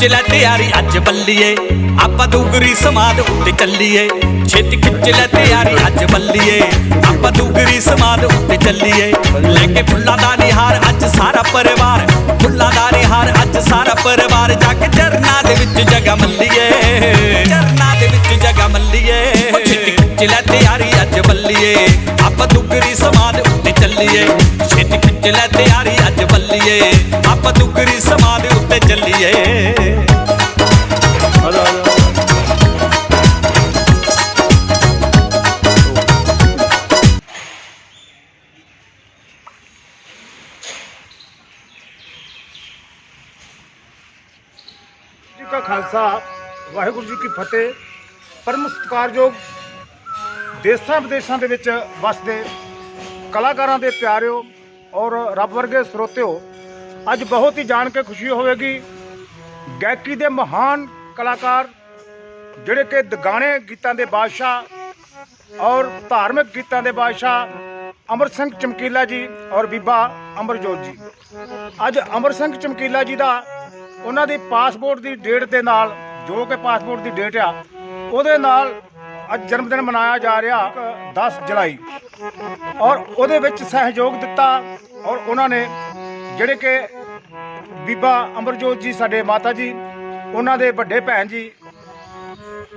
ਖਿੱਚ ਲੈ ਤਿਆਰੀ, ਅੱਜ ਬੱਲੀਏ। ਆਪਾਂ ਦੁਗਰੀ ਸਮਾਦ ਉੱਤੇ ਚੱਲੀਏ। ਛੇਤੀ ਖਿੱਚ ਲੈ ਤਿਆਰੀ, ਅੱਜ ਬੱਲੀਏ। ਆਪਾਂ ਦੁਗਰੀ ਸਮਾਦ ਉੱਤੇ ਚੱਲੀਏ। ਲੈ ਕੇ ਫੁੱਲਾਂ ਦਾ ਨਿਹਾਰ, ਅੱਜ ਸਾਰਾ ਪਰਿਵਾਰ। ਫੁੱਲਾਂ ਦਾ ਨਿਹਾਰ, ਅੱਜ ਸਾਰਾ ਪਰਿਵਾਰ। ਜਾ ਕੇ ਚਰਨਾਂ ਦੇ ਵਿੱਚ ਜਗਾ ਮੱਲੀਏ। ਚਰਨਾਂ ਦੇ ਵਿੱਚ ਜਗਾ ਮੱਲੀਏ। ਛੇਤੀ ਖਿੱਚ ਲੈ ਤਿਆਰੀ, ਅੱਜ ਬੱਲੀਏ। ਆਪਾਂ ਦੁਗਰੀ ਸਮਾਦ ਉੱਤੇ ਚੱਲੀਏ। ਛੇਤੀ ਖਿੱਚ ਲੈ ਤਿਆਰੀ, ਅੱਜ ਬੱਲੀਏ। ਆਪਾਂ ਦੁਗਰੀ ਸਮਾਦ ਉੱਤੇ ਚੱਲੀਏ। ਖਾਲਸਾ, ਵਾਹਿਗੁਰੂ ਜੀ ਕੀ ਫਤਿਹ। ਪਰਮ ਸਤਿਕਾਰਯੋਗ ਦੇਸ਼ਾਂ ਵਿਦੇਸ਼ਾਂ ਦੇ ਵਿੱਚ ਵਸਦੇ ਕਲਾਕਾਰਾਂ ਦੇ ਪਿਆਰਿਓ ਔਰ ਰੱਬ ਵਰਗੇ ਸਰੋਤਿਓ, ਅੱਜ ਬਹੁਤ ਹੀ ਜਾਣ ਕੇ ਖੁਸ਼ੀ ਹੋਵੇਗੀ। ਗਾਇਕੀ ਦੇ ਮਹਾਨ ਕਲਾਕਾਰ, ਜਿਹੜੇ ਕਿ ਦਗਾਣੇ ਗੀਤਾਂ ਦੇ ਬਾਦਸ਼ਾਹ ਔਰ ਧਾਰਮਿਕ ਗੀਤਾਂ ਦੇ ਬਾਦਸ਼ਾਹ ਅਮਰ ਸਿੰਘ ਚਮਕੀਲਾ ਜੀ ਔਰ ਬੀਬਾ ਅਮਰਜੋਤ ਜੀ। ਅੱਜ ਅਮਰ ਸਿੰਘ ਚਮਕੀਲਾ ਜੀ ਦਾ ਉਹਨਾਂ ਦੀ ਪਾਸਪੋਰਟ ਦੀ ਡੇਟ ਦੇ ਨਾਲ, ਜੋ ਕਿ ਪਾਸਪੋਰਟ ਦੀ ਡੇਟ ਆ, ਉਹਦੇ ਨਾਲ ਅੱਜ ਜਨਮ ਦਿਨ ਮਨਾਇਆ ਜਾ ਰਿਹਾ 10 ਜੁਲਾਈ। ਔਰ ਉਹਦੇ ਵਿੱਚ ਸਹਿਯੋਗ ਦਿੱਤਾ ਔਰ ਉਹਨਾਂ ਨੇ ਜਿਹੜੇ ਕਿ ਬੀਬਾ ਅਮਰਜੋਤ ਜੀ ਸਾਡੇ ਮਾਤਾ ਜੀ, ਉਹਨਾਂ ਦੇ ਵੱਡੇ ਭੈਣ ਜੀ,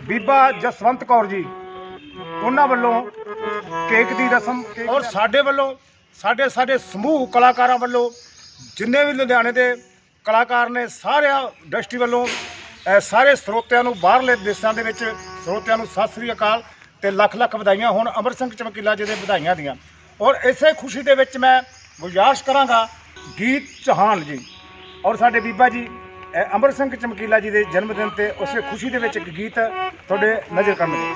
ਬੀਬਾ ਜਸਵੰਤ ਕੌਰ ਜੀ, ਉਹਨਾਂ ਵੱਲੋਂ ਕੇਕ ਦੀ ਰਸਮ ਔਰ ਸਾਡੇ ਵੱਲੋਂ ਸਾਡੇ ਸਾਡੇ ਸਮੂਹ ਕਲਾਕਾਰਾਂ ਵੱਲੋਂ ਜਿੰਨੇ ਵੀ ਲੁਧਿਆਣੇ ਦੇ ਕਲਾਕਾਰ ਨੇ ਸਾਰਿਆਂ ਇੰਡਸਟਰੀ ਵੱਲੋਂ ਸਾਰੇ ਸਰੋਤਿਆਂ ਨੂੰ, ਬਾਹਰਲੇ ਦੇਸ਼ਾਂ ਦੇ ਵਿੱਚ ਸਰੋਤਿਆਂ ਨੂੰ ਸਤਿ ਸ੍ਰੀ ਅਕਾਲ ਤੇ ਲੱਖ ਲੱਖ ਵਧਾਈਆਂ। ਹੋਣ ਅਮਰ ਸਿੰਘ ਚਮਕੀਲਾ ਜੀ ਦੇ ਵਧਾਈਆਂ ਦੀਆਂ। ਔਰ ਇਸੇ ਖੁਸ਼ੀ ਦੇ ਵਿੱਚ ਮੈਂ ਗੁਜ਼ਾਰਿਸ਼ ਕਰਾਂਗਾ ਗੀਤ ਚੌਹਾਨ ਜੀ। ਔਰ ਸਾਡੇ ਬੀਬਾ ਜੀ, ਅਹ ਅਮਰ ਸਿੰਘ ਚਮਕੀਲਾ ਜੀ ਦੇ ਜਨਮ ਦਿਨ ਤੇ ਉਸੇ ਖੁਸ਼ੀ ਦੇ ਵਿੱਚ ਇੱਕ ਗੀਤ ਤੁਹਾਡੇ ਨਜ਼ਰ ਕਰਨਗੇ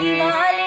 हिमालय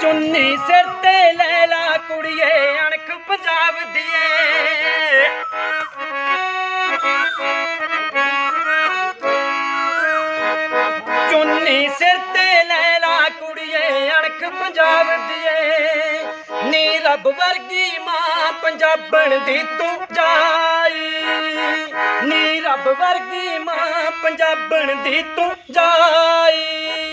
ਚੁੰਨੀ ਸਿਰ ਤੇ ਲੈ ਲਾ ਕੁੜੀਏ, ਅਣਖ ਪੰਜਾਬ ਦੀਏ। ਚੁੰਨੀ ਸਿਰ ਤੇ ਲੈ ਲਾ ਕੁੜੀਏ, ਅਣਖ ਪੰਜਾਬ ਦੀਏ। ਨੀ ਰੱਬ ਵਰਗੀ ਮਾਂ ਪੰਜਾਬਣ ਦੀ ਤੂੰ ਜਾਈ। ਨੀ ਰੱਬ ਵਰਗੀ ਮਾਂ ਪੰਜਾਬਣ ਦੀ ਤੂੰ ਜਾਈ।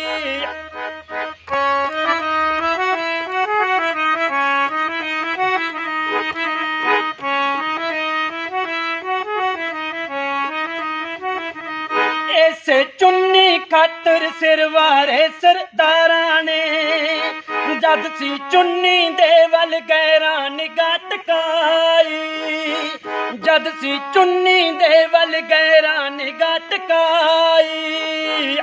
ਖਾਤਰ ਸਿਰ ਵਾਰੇ ਸਰਦਾਰਾਂ ਨੇ। ਜਦ ਸੀ ਚੁੰਨੀ ਦੇ ਵੱਲ ਗੈਰਾਂ ਨਿਗਾਹ ਟਕਾਈ ਜਦ ਸੀ ਚੁੰਨੀ ਦੇ ਵੱਲ ਗੈਰਾਂ ਨਿਗਾਹ ਟਕਾਈ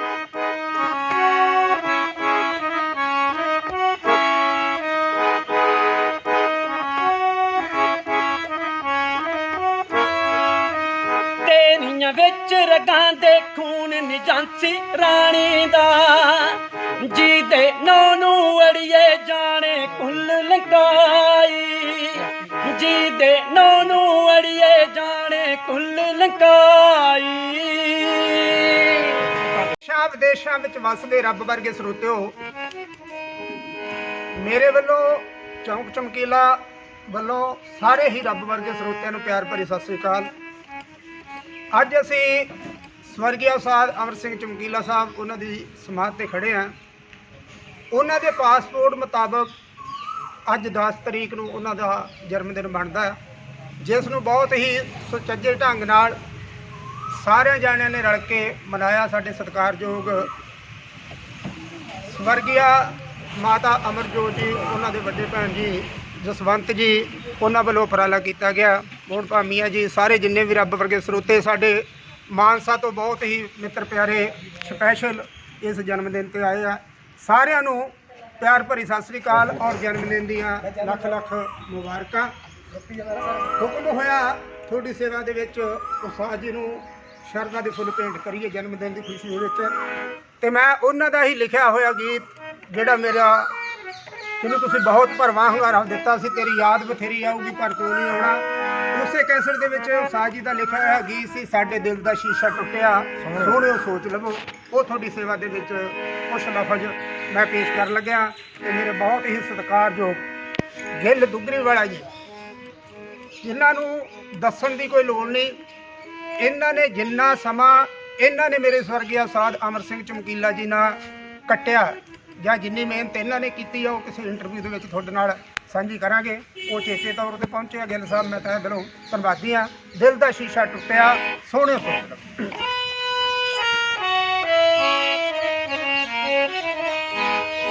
ਤੇਰੀਆਂ ਵਿੱਚ ਰਗਾਂ ਦੇ ਖੂਨ ਨਿਜਾਂਸੀ ਰਾਣੀ ਦਾ। ਜੀ ਦੇ ਨੌ ਨੂੰ ਅੜੀਏ ਜਾਣੇ ਕੁੱਲ ਲੰਕਾਈ। ਜੀ ਦੇ ਨੌ ਨੂੰ ਅੜੀਏ ਜਾਣੇ ਕੁੱਲ ਲੰਕਾਈ। ਦੇਸ਼ਾਂ ਵਿਦੇਸ਼ਾਂ ਵਿੱਚ ਵਸਦੇ ਰੱਬ ਵਰਗੇ ਸਰੋਤਿਓ, ਮੇਰੇ ਵੱਲੋਂ ਚੌਂਕ ਚਮਕੀਲਾ ਵੱਲੋਂ ਸਾਰੇ ਹੀ ਰੱਬ ਵਰਗੇ ਸਰੋਤਿਆਂ ਨੂੰ ਪਿਆਰ ਭਰੀ ਸਤਿ ਸ੍ਰੀ ਅਕਾਲ। ਅੱਜ ਅਸੀਂ ਸਵਰਗੀਆ ਸਾਧ ਅਮਰ ਸਿੰਘ ਚਮਕੀਲਾ ਸਾਹਿਬ, ਉਹਨਾਂ ਦੀ ਸਮਾਧ ਤੇ ਖੜੇ ਹਾਂ। ਉਹਨਾਂ ਦੇ ਪਾਸਪੋਰਟ ਮੁਤਾਬਕ ਅੱਜ 10 ਤਰੀਕ ਨੂੰ ਉਹਨਾਂ ਦਾ ਜਨਮ ਦਿਨ ਬਣਦਾ ਜਿਸ ਨੂੰ ਬਹੁਤ ਹੀ ਸੁਚੱਜੇ ਢੰਗ ਨਾਲ ਸਾਰਿਆਂ ਜਾਣਿਆਂ ਨੇ ਰਲ ਕੇ ਮਨਾਇਆ ਸਾਡੇ ਸਤਿਕਾਰਯੋਗ ਸਵਰਗੀਆ ਮਾਤਾ ਅਮਰਜੋਤ ਜੀ, ਉਹਨਾਂ ਦੇ ਵੱਡੇ ਭੈਣ ਜੀ ਜਸਵੰਤ ਜੀ, ਉਹਨਾਂ ਵੱਲੋਂ ਉਪਰਾਲਾ ਕੀਤਾ ਗਿਆ। ਮੋਹਨ ਭਾਮੀਆ ਜੀ, ਸਾਰੇ ਜਿੰਨੇ ਵੀ ਰੱਬ ਵਰਗੇ ਸਰੋਤੇ, ਸਾਡੇ ਮਾਨਸਾ ਤੋਂ ਬਹੁਤ ਹੀ ਮਿੱਤਰ ਪਿਆਰੇ ਸਪੈਸ਼ਲ ਇਸ ਜਨਮ ਦਿਨ ਤੇ ਆਏ ਆ। ਸਾਰਿਆਂ ਨੂੰ ਪਿਆਰ ਭਰੀ ਸਤਿ ਸ੍ਰੀ ਅਕਾਲ ਔਰ ਜਨਮ ਦਿਨ ਦੀਆਂ ਲੱਖ ਲੱਖ ਮੁਬਾਰਕਾਂ। ਹੁਕਮ ਹੋਇਆ ਤੁਹਾਡੀ ਸੇਵਾ ਦੇ ਵਿੱਚ ਉਸਾਦ ਜੀ ਨੂੰ ਸ਼ਰਧਾ ਦੇ ਫੁੱਲ ਭੇਂਟ ਕਰੀਏ ਜਨਮ ਦਿਨ ਦੀ ਖੁਸ਼ੀ ਦੇ ਵਿੱਚ। ਤੇ ਮੈਂ ਉਹਨਾਂ ਦਾ ਹੀ ਲਿਖਿਆ ਹੋਇਆ ਗੀਤ, ਜਿਹੜਾ ਮੇਰਾ ਜਿਹਨੂੰ ਤੁਸੀਂ ਬਹੁਤ ਭਰਵਾਂ ਹੁੰਗਾਰਾ ਦਿੱਤਾ ਸੀ ਤੇਰੀ ਯਾਦ ਬਥੇਰੀ ਆਊਗੀ ਪਰ ਤੂੰ ਨਹੀਂ ਆਉਣਾ। ਉਸੇ ਕੈਸਟ ਦੇ ਵਿੱਚ ਉਸਾਦ ਜੀ ਦਾ ਲਿਖਿਆ ਹੋਇਆ ਗੀਤ ਸੀ ਸਾਡੇ ਦਿਲ ਦਾ ਸ਼ੀਸ਼ਾ ਟੁੱਟਿਆ ਸੋਹਣਿਓ ਸੋਚ ਲਵੋ। ਉਹ ਤੁਹਾਡੀ ਸੇਵਾ ਦੇ ਵਿੱਚ ਕੁਝ ਲਫ਼ਜ਼ ਮੈਂ ਪੇਸ਼ ਕਰਨ ਲੱਗਿਆ ਤੇ ਮੇਰੇ ਬਹੁਤ ਹੀ ਸਤਿਕਾਰਯੋਗ ਗਿੱਲ ਦੁੱਗਰੀ ਵਾਲਾ ਜੀ। ਜਿਨ੍ਹਾਂ ਨੂੰ ਦੱਸਣ ਦੀ ਕੋਈ ਲੋੜ ਨਹੀਂ ਇਹਨਾਂ ਨੇ ਜਿੰਨਾ ਸਮਾਂ ਇਹਨਾਂ ਨੇ ਮੇਰੇ ਸਵਰਗੀਆ ਸਾਧ ਅਮਰ ਸਿੰਘ ਚਮਕੀਲਾ ਜੀ ਨਾਲ ਕੱਟਿਆ। ਜਾਂ ਜਿੰਨੀ ਮਿਹਨਤ ਇਹਨਾਂ ਨੇ ਕੀਤੀ ਆ, ਉਹ ਕਿਸੇ ਇੰਟਰਵਿਊ ਦੇ ਵਿੱਚ ਤੁਹਾਡੇ ਨਾਲ ਸਾਂਝੀ ਕਰਾਂਗੇ। ਉਹ ਚੇਚੇ ਤੌਰ ਤੇ ਪਹੁੰਚਿਆ ਆ, ਗਿੱਲ ਸਾਹਿਬ, ਮੈਂ ਤਾਂ ਦਿਲੋਂ ਧੰਨਵਾਦੀ ਆ ਦਿਲ ਦਾ ਸ਼ੀਸ਼ਾ ਟੁੱਟਿਆ, ਸੋਹਣੇ ਸੋਚ ਲਓ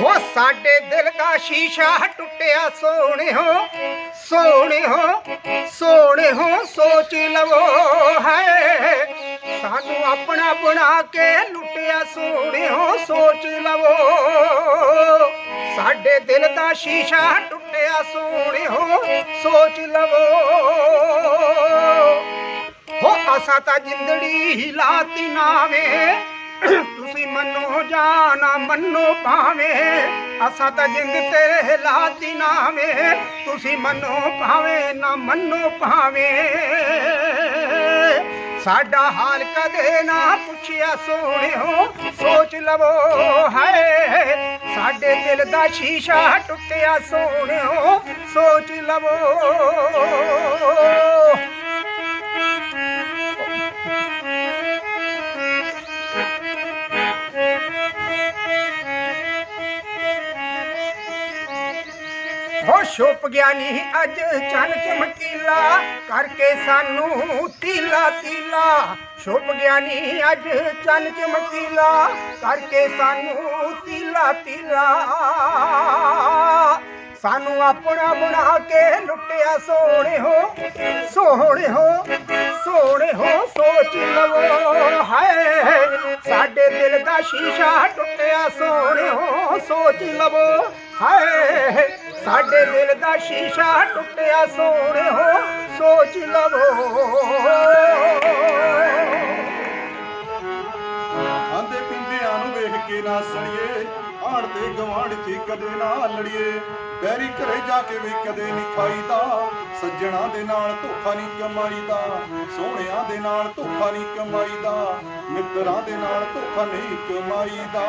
ਹੋ, ਸਾਡੇ ਦਿਲ ਦਾ ਸ਼ੀਸ਼ਾ ਟੁੱਟਿਆ ਸੋਹਣਿਓ ਸੋਹਣਿਓ ਸੋਹਣਿਓ ਸੋਚ ਲਵੋ ਹੈ ਸਾਨੂੰ ਆਪਣਾ ਬਣਾ ਕੇ ਲੁੱਟਿਆ ਸੋਹਣਿਓ, ਸੋਚ ਲਵੋ। ਸਾਡੇ ਦਿਲ ਦਾ ਸ਼ੀਸ਼ਾ ਟੁੱਟਿਆ ਸੋਹਣਿਓ, ਸੋਚ ਲਵੋ। ਹੋ ਅਸਾਂ ਤਾਂ ਜਿੰਦੜੀ ਹੀ ਲਾਤੀ ਨਾਵੇਂ। ਤੁਸੀਂ ਮੰਨੋ ਜਾਂ ਨਾ ਮੰਨੋ ਭਾਵੇਂ ਅਸਾਂ ਤਾਂ ਜਿੰਦ ਤੇਰੇ ਲਾਤੀ ਨਾਵੇਂ। ਤੁਸੀਂ ਮੰਨੋ ਭਾਵੇਂ, ਨਾ ਮੰਨੋ ਭਾਵੇਂ। ਸਾਡਾ ਹਾਲ ਕਦੇ ਨਾ ਪੁੱਛਿਆ, ਸੋਹਣਿਓ, ਸੋਚ ਲਵੋ ਹੈ ਸਾਡੇ ਦਿਲ ਦਾ ਸ਼ੀਸ਼ਾ ਟੁੱਟਿਆ, ਸੋਹਣਿਓ, ਸੋਚ ਲਵੋ। ਹੋ ਸ਼ੁਪ ਗਿਆਨੀ ਅੱਜ ਚੰਨ ਚਮਕੀਲਾ, ਕਰਕੇ ਸਾਨੂੰ ਤੀਲਾ ਤੀਲਾ। ਸ਼ੁਪ ਗਿਆਨੀ ਅੱਜ ਚੰਨ ਚਮਕੀਲਾ, ਕਰਕੇ ਸਾਨੂੰ ਤੀਲਾ ਤੀਲਾ। ਸਾਨੂੰ ਆਪਣਾ ਬਣਾ ਕੇ ਲੁੱਟਿਆ ਸੋਹਣਿਓ ਸੋਹਣਿਓ ਸੋਹਣਿਓ, ਸੋਚ ਲਵੋ। ਹਾਏ, ਸਾਡੇ ਦਿਲ ਦਾ ਸ਼ੀਸ਼ਾ ਟੁੱਟਿਆ ਸੋਹਣਿਓ, ਸੋਚ ਲਵੋ। ਹਾਏ ਸਾਡੇ ਦਿਲ ਦਾ ਸ਼ੀਸ਼ਾ ਟੁੱਟਿਆ ਸੋਹਣਿਓ ਸੋਚ ਲਵੋ। ਆਂਦੇ ਪਿੰਡਿਆਂ ਨੂੰ ਵੇਖ ਕੇ ਨਾ ਸੜੀਏ ਆਣ ਤੇ ਗਵਾਂਢ 'ਚ ਕਦੇ ਨਾ ਲੜੀਏ। ਬੈਰੀ ਘਰੇ ਜਾ ਕੇ ਵੀ ਕਦੇ ਨਹੀਂ ਖਾਈਦਾ, ਸੱਜਣਾ ਦੇ ਨਾਲ ਧੋਖਾ ਨਹੀਂ ਕਮਾਈਦਾ, ਸੋਹਣਿਆਂ ਦੇ ਨਾਲ ਧੋਖਾ ਨਹੀਂ ਕਮਾਈਦਾ, ਮਿੱਤਰਾਂ ਦੇ ਨਾਲ ਧੋਖਾ ਨਹੀਂ ਕਮਾਈਦਾ।